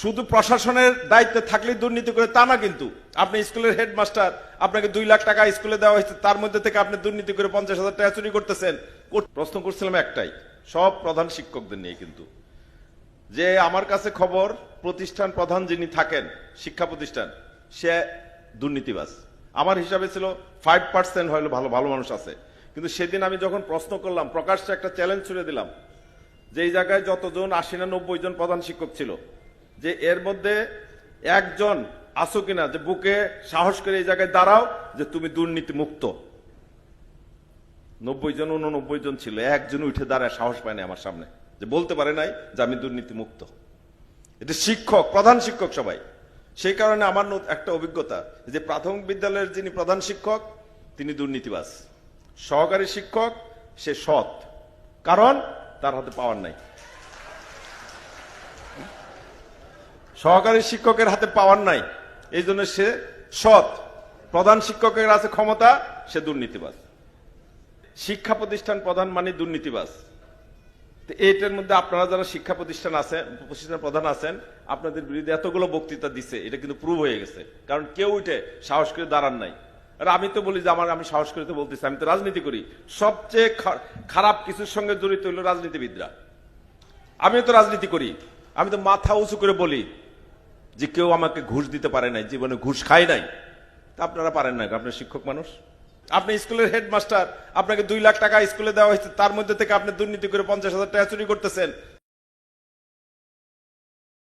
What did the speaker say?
শুধু প্রশাসনের দায়িত্বে থাকলে দুর্নীতি করে তা না কিন্তু। আপনি স্কুলের হেডমাস্টার, আপনাকে দুই লাখ টাকা স্কুলে দেওয়া হয়েছে, তার মধ্যে থেকে আপনি দুর্নীতি করে পঞ্চাশ হাজার টাকা চুরি করতেছেন। প্রশ্ন করছিলাম একটাই, সব প্রধান শিক্ষকদের নিয়ে কিন্তু। যে আমার কাছে খবর, প্রতিষ্ঠান প্রধান যিনি থাকেন, শিক্ষা প্রতিষ্ঠান, সে দুর্নীতিবাজ। আমার হিসাবে ছিল ফাইভ পার্সেন্ট হয়তো ভালো ভালো মানুষ আছে। কিন্তু সেদিন আমি যখন প্রশ্ন করলাম, প্রকাশ্যে একটা চ্যালেঞ্জ ছুড়ে দিলাম যে এই জায়গায় যতজন আশি না নব্বই জন প্রধান শিক্ষক ছিল যে এর মধ্যে একজন আসো কিনা, যে বুকে সাহস করে এই জায়গায় দাঁড়াও, যে তুমি দুর্নীতি মুক্ত নব্বই জন, উননব্বই জন ছিল, একজন উঠে দাঁড়ায়, সাহস পায়নি আমার সামনে। যে বলতে পারে নাই যে আমি দুর্নীতি মুক্ত এটা শিক্ষক, প্রধান শিক্ষক সবাই। সেই কারণে আমার একটা অভিজ্ঞতা, যে প্রাথমিক বিদ্যালয়ের যিনি প্রধান শিক্ষক, তিনি দুর্নীতিবাস সহকারী শিক্ষক, সে সৎ। কারণ তার হাতে পাওয়ার নাই। সহকারী শিক্ষকের হাতে পাওয়ার নাই। এই জন্য সে সৎ। প্রধান শিক্ষকের আছে ক্ষমতা, সে দুর্নীতিবাজ। শিক্ষা প্রতিষ্ঠান প্রধান মানে দুর্নীতিবাজ। তো এইটার মধ্যে আপনারা যারা শিক্ষা প্রতিষ্ঠান আছেন প্রতিষ্ঠান প্রধান আছেন, আপনাদের বিরুদ্ধে এতগুলো বক্তৃতা দিছে, এটা কিন্তু প্রুভ হয়ে গেছে। কারণ কেউ উঠে সাহস করে দাঁড়ান নাই। আর আমি তো বলি যে আমার, আমি সাহস করে তো বলতেছি, আমি তো রাজনীতি করি। সবচেয়ে খারাপ কিছুর সঙ্গে জড়িত হলো রাজনীতিবিদরা। আমিও তো রাজনীতি করি। আমি তো মাথা উঁচু করে বলি। যে কেউ আমাকে ঘুষ দিতে পারে নাই, জীবনে ঘুষ খায় নাই, তা আপনারা পারেন না। আপনার শিক্ষক মানুষ। আপনি স্কুলের হেডমাস্টার, আপনাকে দুই লাখ টাকা স্কুলে দেওয়া হয়েছে, তার মধ্যে থেকে আপনি দুর্নীতি করে পঞ্চাশ হাজার টাকা চুরি করতেছেন।